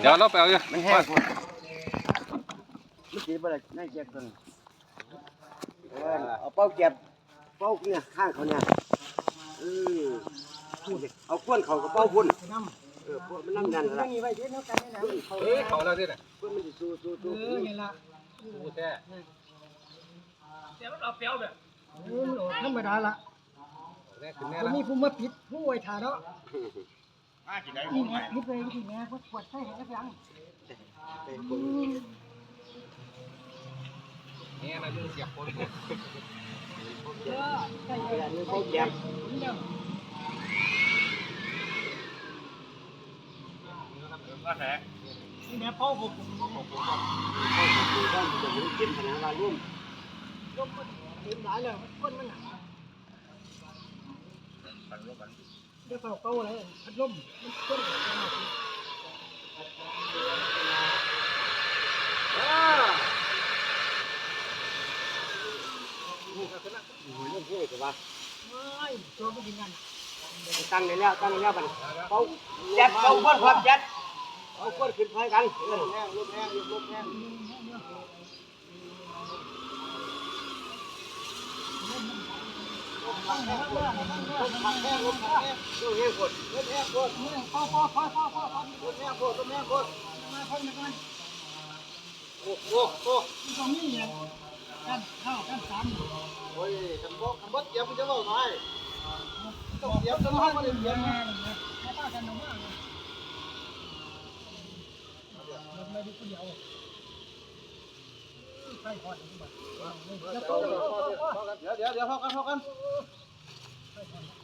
เดี๋ยวเราไปเอาอยู่มันแห้งพุ่นมันสีบ่ได้ในเจ็บกันเออเอาเป้าเจ็บเป้าเนี่ยข้างเขาเนี่ยเออพูดดิเอาควนเขากับเป้าพุ่นเออพวกมันนั่งยันละนี่ไว้เดี๋ยวเนาะกันนี่นะเฮ้ยเขาแล้วที่ไหนพวกมันสิสู้สู้สู้เออนี่ล่ะกูแท้เออมันออกธรรมดาละแน่ขึ้นแน่บ่ละมีผู้มาปิดผู้ไว้ท่าเนาะ นี่ไงนี่เลยที่แม่พวกขวดใส่ให้กับยังเป็นคนเนี่ยนะมึงเสียบคนเออใส่เวลานี้เป้าเจ็บนี่แม่พ่อผมเป้าถูกต้องจะรู้กินขนาดว่าร่วมลมมันเต็มหลายแล้วคนมันน่ะ เดี๋ยวเป่าเป่าอะไรพัดลมมันคนโอ้ยเรื่องพูดกับว่าไม่ตัวมันกินกันตั้งได้แล้วตั้งได้แล้วบัดเป้าเจ็บเป้าควนความเจ็บเอาควนขึ้นไปกันเออแห้งลมแห้งลมแห้งผักแห้งลูกแห้ง ลมแห้งกดลมแห้งกดพ่อพ่อพ่อกดลมแห้งกดมาคนมาคนโอ้โอ้โอ้ตรงนี้เนี่ยกัน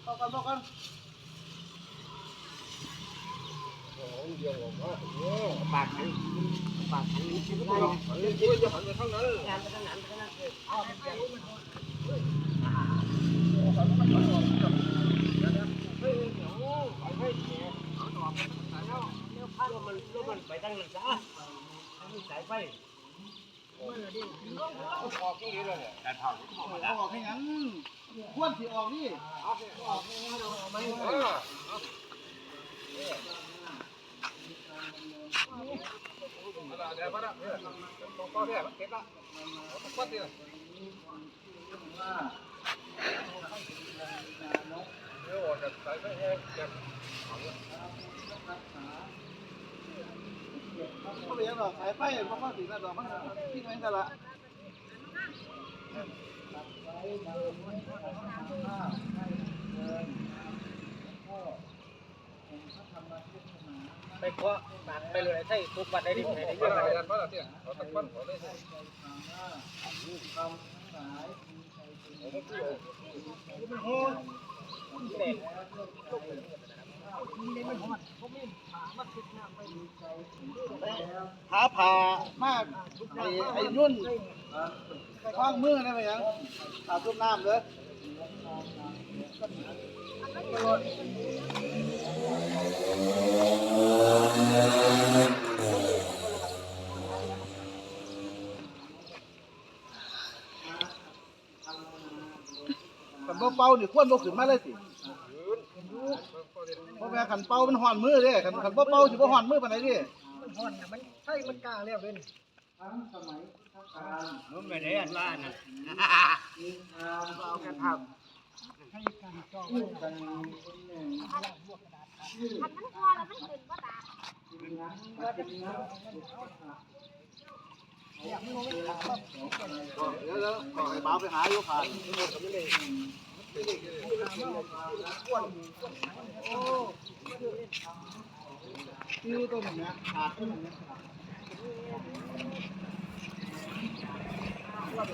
บอกคำบอกเจี๊ยบมันจะบอกไงต้องเจี๊ยบต้องห้องมันเจี๊ยบาเลยแค่ป้ากันน้องมากเลยลงมาดูคนเดียวใช่พอดีกว่าแล้วก็เดี๋ยวเดี๋ยวเดี๋ยวพอกันพอกันพอกันพอกันปากขันปากขันนี่คิดว่าเรื่องคิดจะหันไปทางนั้นงานไปทางนั้นไปทางนั้นเลยอาไปเฮ้ยเดี๋ยวไปให้แกเอาต่อไปสายแล้วเดี๋ยวพาเรามันเรามันไปทางนั้ะสายไฟออกที่นี้เลยการเผาออกให้งั้น ควรสิออกนี่ออกออกให้เราออกมาเดี๋ยวพอละต้องก็เนี่ยมันเก็บละต้องกดดิเดี๋ยวจะใส่ไปแห้งเก็บก็เลยดอกสายไฟเพราะว่าถึงดอกมันที่ไหนกันละ ไปเคาะบาดไปเลยใช่ทุกบัดได้ดิได้เยเยอะอะเลเลยยมาแล้เนี่ยองปั้นเลยหดเด็กนี่มันหอดผมมีขามาติดน้ำไปหาผ่ามากไอ้นุ่ นคว้างมือได้ไหมยังอาบต้มน้ำเลยขันบ่เป่านี่ควรบ่ขึ้นมาเลยสิเพราะแม่ขันเป่ามันห่อนมือเด้ขันขันเป่าสิบ่ห่อนมือปานดเด้มันหอดนะมันใช่มันกล้าแล้วเลย มันไม่ได้อันว่าน่ะเอาแค่ทให้การจองคันมันคอแล้วมันขึ้นบ่ตาำเดี๋ยวแล้วขอให้บ่าไปหาอยู่ผ่านคือตัวนี้นะขาดต้นเนี่ย เดี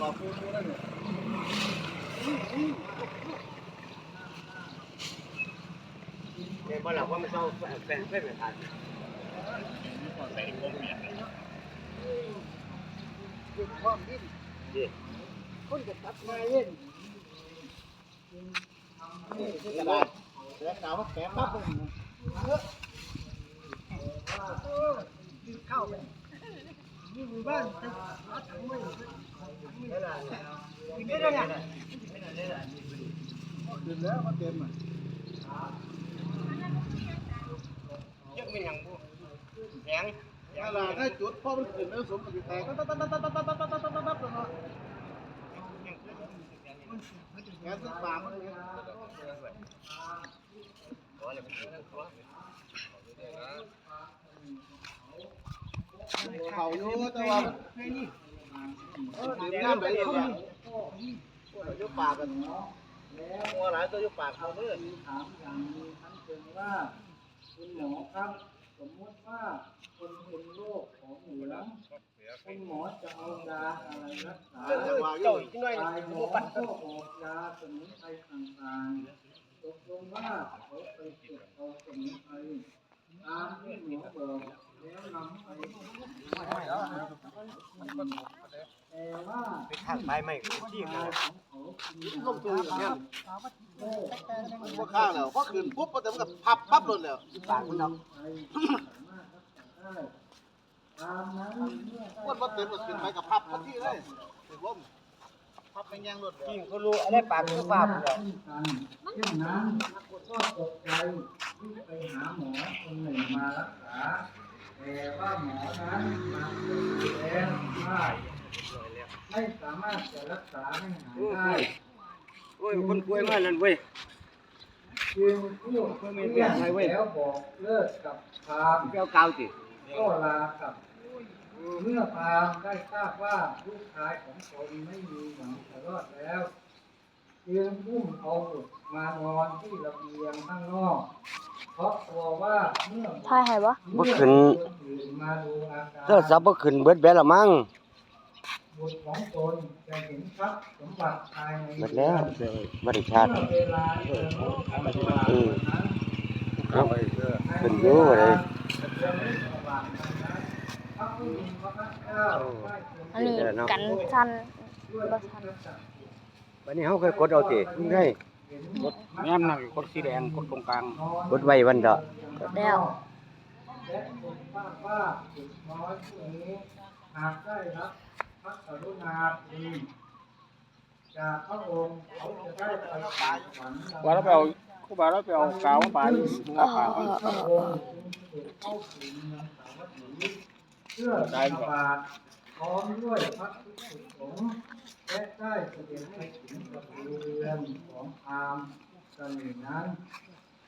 ๋ยวบ่หลับว่านเราแฟนแฟนไม่ทันความดิ้นคนจะตัดมาเล่นกระดาษเสือขาวแข็งครับเข้าไปนี่มือบ้านจะรัด ถังไม่กินได้เลยเนี่ยขึ้นแล้วมันเต็มอะเยังไม่ยังพูดแกงเวลาได้จุดพ่อมันขึ้นแล้วสมกับแตกตับตับตับตับตับตับตับตับตับตับตับตับแกซึ่งปากมันเลยเขาอยู่แต่ว่าเออดื่มน้ำไปเลย เนี่ยยุบปากกันมัวหลายตัวยุบปากเขาเนี่ยถามอย่างนี้ท่านเป็นว่าคุณหมอครับ สมมติว่าคนเป็นโรคของเหลืองคุณหมอจะเอายาอะไรรักษาเจ้ายู่น่อยตายหมอก็ออกยาสมุนไพรต่างๆตกลงว่าเขาไปเก็บเอาสมุนไพรตามที่หมอบอกแล้วนำไปแต่ว่า ไปทางไปไม่ที่ยาเขาของเขาคือยาลงตัวอย่างเงี้ยโรคพวกข้างแล้วพอขึ้นปุ๊บแต่มันก็พับพับลงแล้วปากมันดไทยสามารถรักษาได้ตามนั้นเมื่อได้มันบ่เต็มก็ขึ้นไปกับพับทันทีเลยถือว่าพับไปแยงรถำจริงเขารู้อะไรปากคือฟ้าพุ่นแล้วเช่นกันเช่นนั้นก็ตกใจที่ไปหาหมอคนหนึ่งมารักษาแต่ว่าหมอนั้นมาดูแล้วว่า ไม่สามารถจะรักษาให้หายได้โอ้ยคนป่วยมานั่นเว้ยจึงพูดเรื่องแล้วบอกเลิกกับพราหมณ์เปรี้ยวกาวสิก็ลากับเมื่อพราหมณ์ได้ทราบว่าลูกชายของตนไม่มีหวังจะรอดแล้วจึงพุ่มเอามานอนที่ระเบียงข้างนอกเพราะกลัวว่าเมื่อทายให้บ่เมื่อคนอื่นมาดูอาการโทรศัพท์บ่ขึ้นเบิดแบตละมั้ง บุตรของตนจะเห็นทรัพย์สมบัติภายในเบิดแล้วบ่ได้ชาร์จเมื่อเวลาเดินรถทางตลาดอืมนั้นเอาขึ้นอยู่เลยอันนี้กันสั้นบ่สั้นบัดนี้เฮาค่อยกดเอาติมึงได้แม่มนั่งกดสีแดงกดตรงกลางกดไว้วันเดาะแล้วและคนทราบว่าเด็กน้อยผู้นี้หากได้รับ พระกรุณาคุณจากพระองค์เขาจะได้ไปสวรรค์ว่าเราไปเอาครูบาเราไปเอากาวมาปาดมึงเอาปาดพระองค์เข้าสู่เมืองสาวัตถีเพื่อบิณฑบาตพร้อมด้วยพระภิกษุสงฆ์และได้เสด็จไปถึงประตูเรือนของพราหมณ์สนินั้น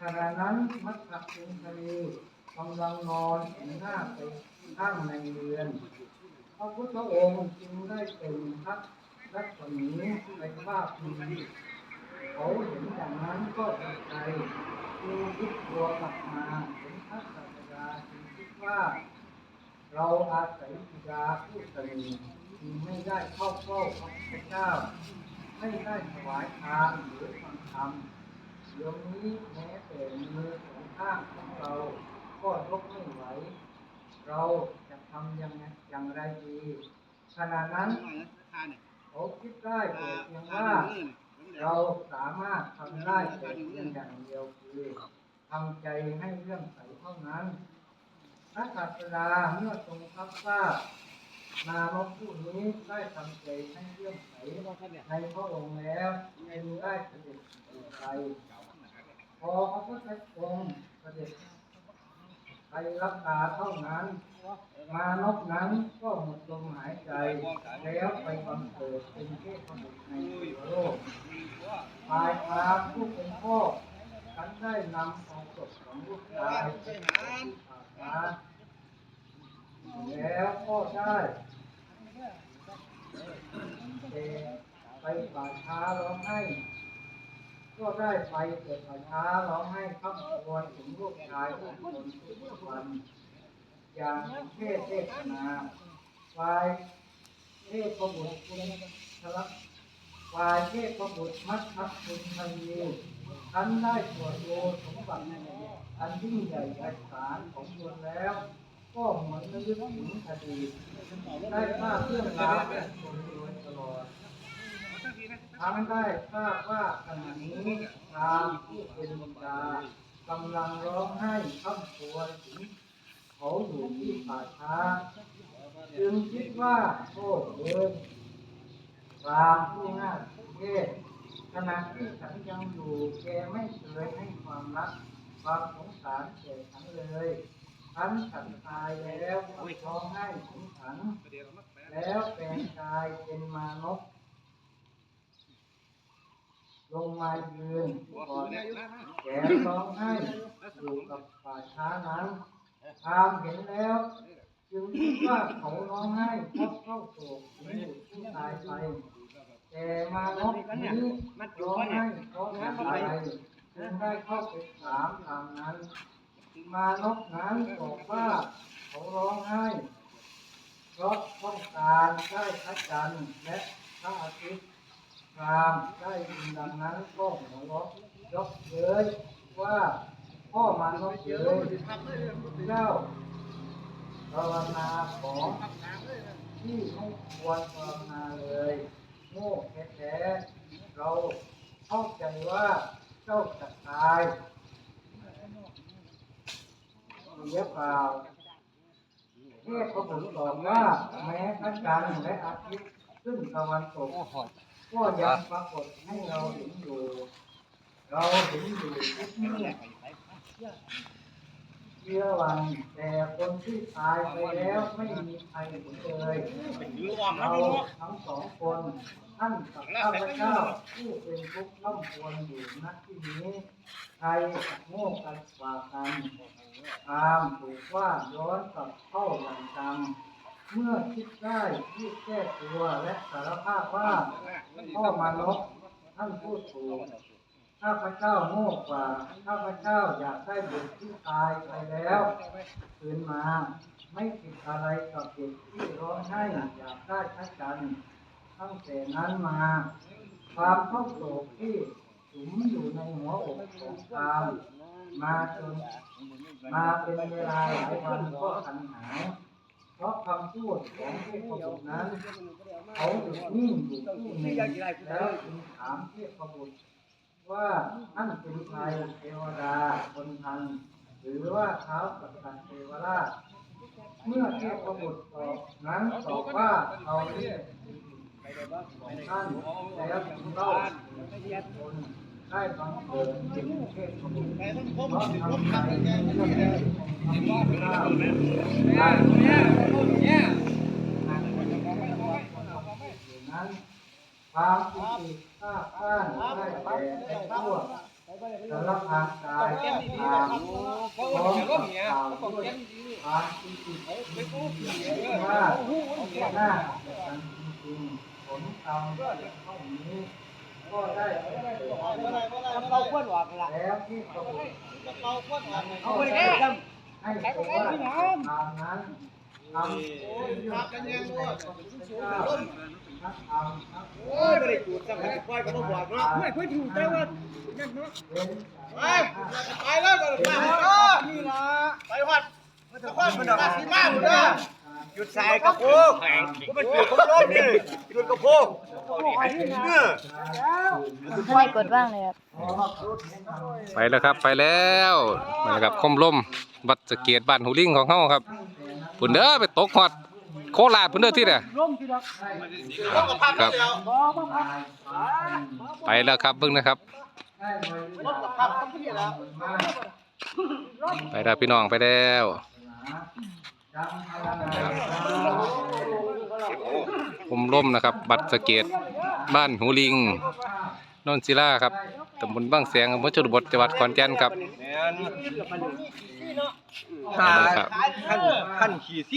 ขณะนั้นมัทธคุงคณีกำลังนอนเหันหน้าไปข้างในเรือน พระพุทธองค์จึงได้เป็นพระรัศมีในภาพนี้เขาเห็นอย่างนั้นก็ตกใจจึงคิดตัวกลับมาเห็นพระศาสดาจึงคิดว่า เราอาศัยบิดาผู้สนิทจึงไม่ได้เข้าเฝ้าพระพุทธเจ้า ไม่ได้ถวายทานหรือฟังธรรมเดี๋ยวนี้แม้แต่มือสองข้างของเรา ก็ยกไม่ไหวเราำยังไงอย่างไรดีขณะนั้นเขาคิดได้เพียงว่า เราสามารถทำได้แต่เพียงอย่างเดียวคือทำใจให้เรื่องใสเท่านั้นพระศาสดาเมื่อทรงทราบว่านามผู้นี้ได้ทำใจให้เรื่องใสในพระองค์แล้วจึงได้เสด็จไปพอพระพุทธองค์เสด็จไปรับตาเท่านั้น มานพนั้นก็หมดลมหายใจ แล้วไปบังเกิดเป็นเทพบุตรในโลกฝ่ายพาผู้เป็นพ่อฉันได้นำเอาศพของลูกชายไปผ่าช้แล้วก็ได้เอ่ไปป่าช้าร้องไห้ก็ได้ไปเกิดป่าช้าร้องไห้ข้ามครวญถึงลูกชายของคนทุกวัน อย่างเทศเทศนาฝ่ายเทพระบุตรคุณทลักฝ่ายเทพระบุตรมัทับคุณทันยีท่านได้ตรวจดูสมบัติอันยิ่งใหญ่ไพศาลของตนแล้ว ก็เหมือนระลึกถึงอดีตได้ทราบเรื่องราวของตนโดยตลอดทั้งได้ทราบว่าขณะนี้ทางผู้เป็นบิดากำลังร้องไห้ข้ามควญถึง เขาอยู่ที่ป่าช้าจึงคิดว่าโทษเอินตามผู้น่าสุเทศขณะที่ฉันยังอยู่แกไม่เคยให้ความรัก ความสงสารแก่ฉันเลยฉันสันตายแล้วร้องไห้สงสันแล้วแปลงกายเป็นมานพลงมายืนก่อนแขนร้องไห้อยู่กับป่าช้านั้น ตามเห็นแล้ว จึงคิดว่าเขาร้องไห้เพราะเข้าโศกถึงบุตรที่ตายไปแต่มานพนี้ร้องไห้เพราะตายจึงได้เข้าไปถามทางนั้นมานพนั้นบอกว่าเขาร้องไห้เพราะต้องการได้พระจันทร์และพระอาทิตย์รามได้ยินดังนั้นก็หัวเราะยกเย้ยว่า พ่อมานพเย้ยเจ้าภาวนาของที่ไม่ควรภาวนาเลยโง่แท้ๆเราเข้าใจว่าเจ้าจะตายเสียเปล่าเทพบุตรบอกว่าแม้พระจันทร์และอาทิตย์ขึ้นตะวันตกก็ยังปรากฏให้เราเห็นอยู่ เราเห็นอยู่ทุกเมื่อ เชื่อวันแต่คนที่ตายไปแล้วไม่มีใครเห็นเลยเราทั้งสองคนท่านกับข้าพเจ้าผู้เป็นทุกข์ร่ำควรอยู่ณที่นี้ใครโง่กันกว่ากันตามถูกว่าย้อนกลับเข้าอย่างจังเมื่อคิดได้ที่แก้ตัวและสารภาพว่าพ่อมานพท่านพูดถูก ข้าพเจ้าโง่กว่า ข้าพเจ้าอยากได้เด็กที่ตายไปแล้วคืนมาไม่ผิดอะไรกับเด็กที่ร้องไห้อยากได้พระจันทั้งแต่นั้นมา ความเข้าโศกที่สุมอยู่ในหัวอกของตามมาจนมาเป็นเวลาหลายวันก็หันหายเพราะคำพูดของเทพบุตรนั้น เขาหยุดนิ่งอยู่ที่หนึ่งแล้วจึงถามเทพบุตร ว่าท่านเป็นใครเทวดาคนทัน หรือว่าเท้าวสัตตเทวราช เมื่อเทพบุตรตอบนั้นตอบว่าเราเรียกของท่านแล้วจึงเล่าคนได้บังเกิดเป็นเทพบุตรเพราะทำใจเพื่อได้ทำว่าข้าวได้นั้น ความปิติข้าข้านได้แก่ในทั่วสารพังกายทางพร้อมกับกล่าวด้วยความปิติว่าน่ากันจริงผลกรรมเท่านี้ก็ได้แก่แล้วที่ประบุเอาไปแก้ให้ตัวว่าทางนั้นทำเรื่องกันยังว่านักทำนัก โอ้ยไม่ได้จูดจังเลยปล่อยก็ต้องบอกเนาะไม่ค่อยถูกแต่ว่านั่นเนาะไปไปแล้วก็ไปนี่ล่ะไปวัดมันจะวัดมันดอกสีมาหมดเด้อหยุดสายกระโปงก็มันจุดของลมนี่หยุดกระโปงเนี่ยไม่กดว่างเลยครับไปแล้วครับไปแล้วมาแล้วครับคมลมวัดสะเกียดบ้านหูลิงของเฮาครับพุ่นเด้อไปตกฮอด โคราชพุ่นเด้อที่เด้อครับ ไปแล้วครับเบิ่งนะครับได้บริรถกับพับทั้งที่แล้วมากไปแล้วพี่น้องไปแล้วดังพลังงานคมลมนะครับ บัดสะเกียดบ้านหูลิงนนศิลาครับตำบลบางแสงอำเภอชนบทจังหวัดขอนแก่นครับตาขั้นขั้นขี่ซี่